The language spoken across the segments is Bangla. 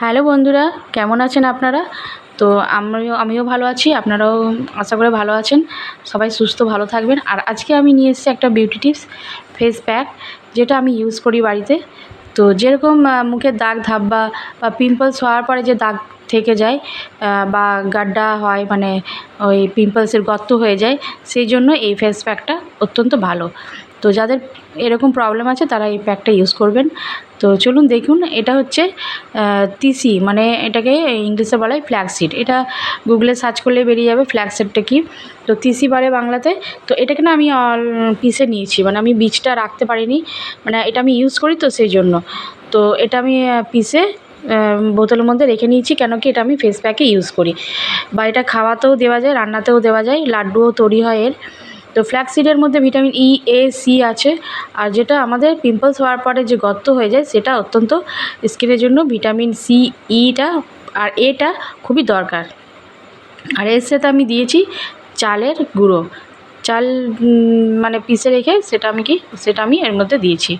হ্যালো বন্ধুরা, কেমন আছেন আপনারা? তো আমিও আমিও ভালো আছি, আপনারাও আশা করে ভালো আছেন। সবাই সুস্থ, ভালো থাকবেন। আর আজকে আমি নিয়ে এসেছি একটা বিউটি টিপস ফেস প্যাক যেটা আমি ইউজ করি বাড়িতে। তো যেরকম মুখের দাগ ধাব্বা বা পিম্পলস হওয়ার পরে যে দাগ থেকে যায় বা গাড্ডা হয় মানে ওই পিম্পলসের গর্ত হয়ে যায়, সেই জন্য এই ফেস প্যাকটা অত্যন্ত ভালো। তো যাদের এরকম প্রবলেম আছে তারা এই প্যাকটা ইউজ করবেন। তো চলুন দেখুন, এটা হচ্ছে তিসি মানে এটাকে ইংলিশে বলা হয় ফ্ল্যাক্সিড এটা গুগলে সার্চ করলে বেরিয়ে যাবে ফ্ল্যাক্সিডটা কি। তো তিসি বারে বাংলাতে, তো এটাকে না আমি অল পিসে নিয়েছি মানে আমি বীজটা রাখতে পারিনি। মানে এটা আমি ইউজ করি তো সেই জন্য। তো এটা আমি পিসে বোতলের মধ্যে রেখে নিয়েছি, কেন কি এটা আমি ফেস প্যাকে ইউজ করি। বা এটা খাওয়াতেও দেওয়া যায়, রান্নাতেও দেওয়া যায়, লাড্ডুও তৈরি হয় এর। তো ফ্ল্যাক্সিডের মধ্যে ভিটামিন ই এ সি আছে। আর যেটা আমাদের পিম্পলস হওয়ার পরে যে গর্ত হয়ে যায়, সেটা অত্যন্ত স্কিনের জন্য ভিটামিন সি ইটা আর এটা খুবই দরকার। আর এর সাথে আমি দিয়েছি চালের গুঁড়ো। চাল মানে পিষে রেখে সেটা আমি কি, সেটা আমি এর মধ্যে দিয়েছি।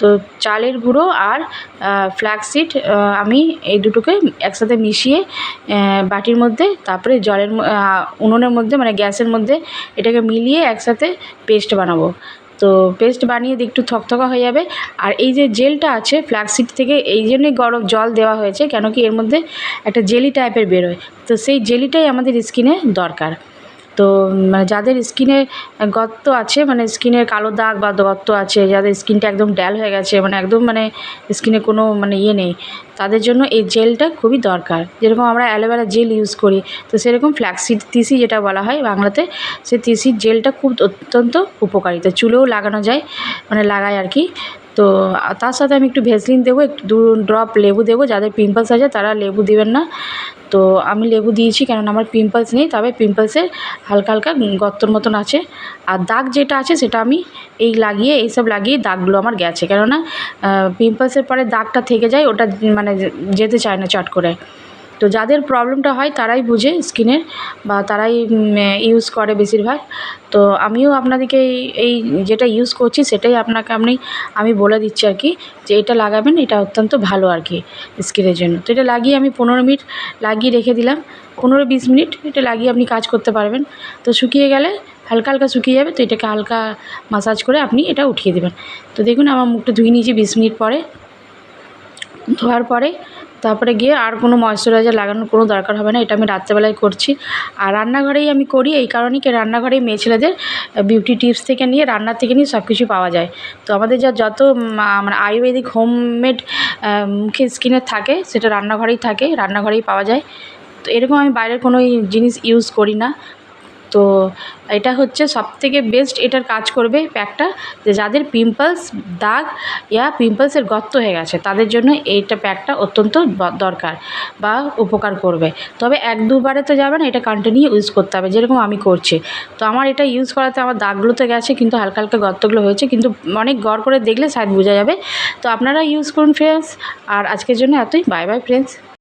তো চালের গুঁড়ো আর ফ্ল্যাক্সিড আমি এই দুটোকে একসাথে মিশিয়ে বাটির মধ্যে, তারপরে জলের উনুনের মধ্যে মানে গ্যাসের মধ্যে এটাকে মিলিয়ে একসাথে পেস্ট বানাবো। তো পেস্ট বানিয়ে একটু থকথকা হয়ে যাবে। আর এই যে জেলটা আছে ফ্ল্যাক্সিড থেকে এই জন্যই গরম জল দেওয়া হয়েছে, কেন কি এর মধ্যে একটা জেলি টাইপের বেরোয়। তো সেই জেলিটাই আমাদের স্কিনে দরকার। তো মানে যাদের স্কিনে গর্ত আছে মানে স্কিনের কালো দাগ বা গর্ত আছে, যাদের স্কিনটা একদম ড্যাল হয়ে গেছে মানে একদম মানে স্কিনে কোনো মানে ইয়ে নেই, তাদের জন্য এই জেলটা খুবই দরকার। যেরকম আমরা অ্যালোভেরা জেল ইউজ করি, তো সেরকম ফ্ল্যাক্সিড তিসি যেটা বলা হয় বাংলাতে, সেই তিসির জেলটা খুব অত্যন্ত উপকারিতা। চুলেও লাগানো যায় মানে লাগায় আর কি। তো তার সাথে আমি একটু ভেসলিন দেবো, একটু দু ড্রপ লেবু দেবো, যাদের পিম্পলস আছে তারা লেবু দেবেন না। তো আমি লেবু দিয়েছি, কেননা আমার পিম্পলস নেই, তবে পিম্পলসের হালকা হালকা গর্তর মতন আছে। আর দাগ যেটা আছে সেটা আমি এই লাগিয়ে, এইসব লাগিয়ে দাগগুলো আমার গেছে। কেননা পিম্পলসের পরে দাগটা থেকে যায়, ওটা মানে যেতে চায় না চট করে। তো যাদের প্রবলেমটা হয় তারাই বুঝে স্কিনের বা তারাই ইউজ করে বেশিরভাগ। তো আমিও আপনাদেরকে এই- যেটা ইউজ করছি সেটাই আপনাকে আপনি আমি বলে দিচ্ছি আর কি যে এটা লাগাবেন, এটা অত্যন্ত ভালো আর কি স্কিনের জন্য। তো এটা লাগিয়ে আমি পনেরো মিনিট লাগিয়ে রেখে দিলাম। পনেরো বিশ মিনিট এটা লাগিয়ে আপনি কাজ করতে পারবেন। তো শুকিয়ে গেলে হালকা হালকা শুকিয়ে যাবে, তো এটাকে হালকা মাসাজ করে আপনি এটা উঠিয়ে দেবেন। তো দেখুন আমার মুখটা ধুয়ে নিয়েছি বিশ মিনিট পরে। ধোয়ার পরে তারপরে গিয়ে আর কোনো ময়শ্চারাইজার লাগানোর কোনো দরকার হবে না, এটা আমি রাত্রেবেলায় করছি। আর রান্নাঘরেই আমি করি, এই কারণেই কি রান্নাঘরেই মেয়ে ছেলেদের বিউটি টিপস থেকে নিয়ে, রান্নার থেকে নিয়ে সব কিছু পাওয়া যায়। তো আমাদের যা যত মানে আয়ুর্বেদিক হোমমেড মুখে স্কিনের থাকে, সেটা রান্নাঘরেই থাকে, রান্নাঘরেই পাওয়া যায়। তো এরকম আমি বাইরের কোনো জিনিস ইউজ করি না। তো এটা হচ্ছে সবথেকে বেস্ট এটার কাজ করবে প্যাকটা যে যাদের পিম্পলস দাগ ইয়া পিম্পলসের গর্ত হয়ে গেছে, তাদের জন্য এইটা প্যাকটা অত্যন্ত দরকার বা উপকার করবে। তবে এক দুবারে তো যাবে না, এটা কন্টিনিউ ইউজ করতে হবে, যেরকম আমি করছি। তো আমার এটা ইউজ করাতে আমার দাগগুলো তো গেছে, কিন্তু হালকা হালকা গর্তগুলো হয়েছে, কিন্তু অনেক গড় করে দেখলে শায়দ বোঝা যাবে। তো আপনারা ইউজ করুন ফ্রেন্ডস আর আজকের জন্য এতই বাই বাই ফ্রেন্ডস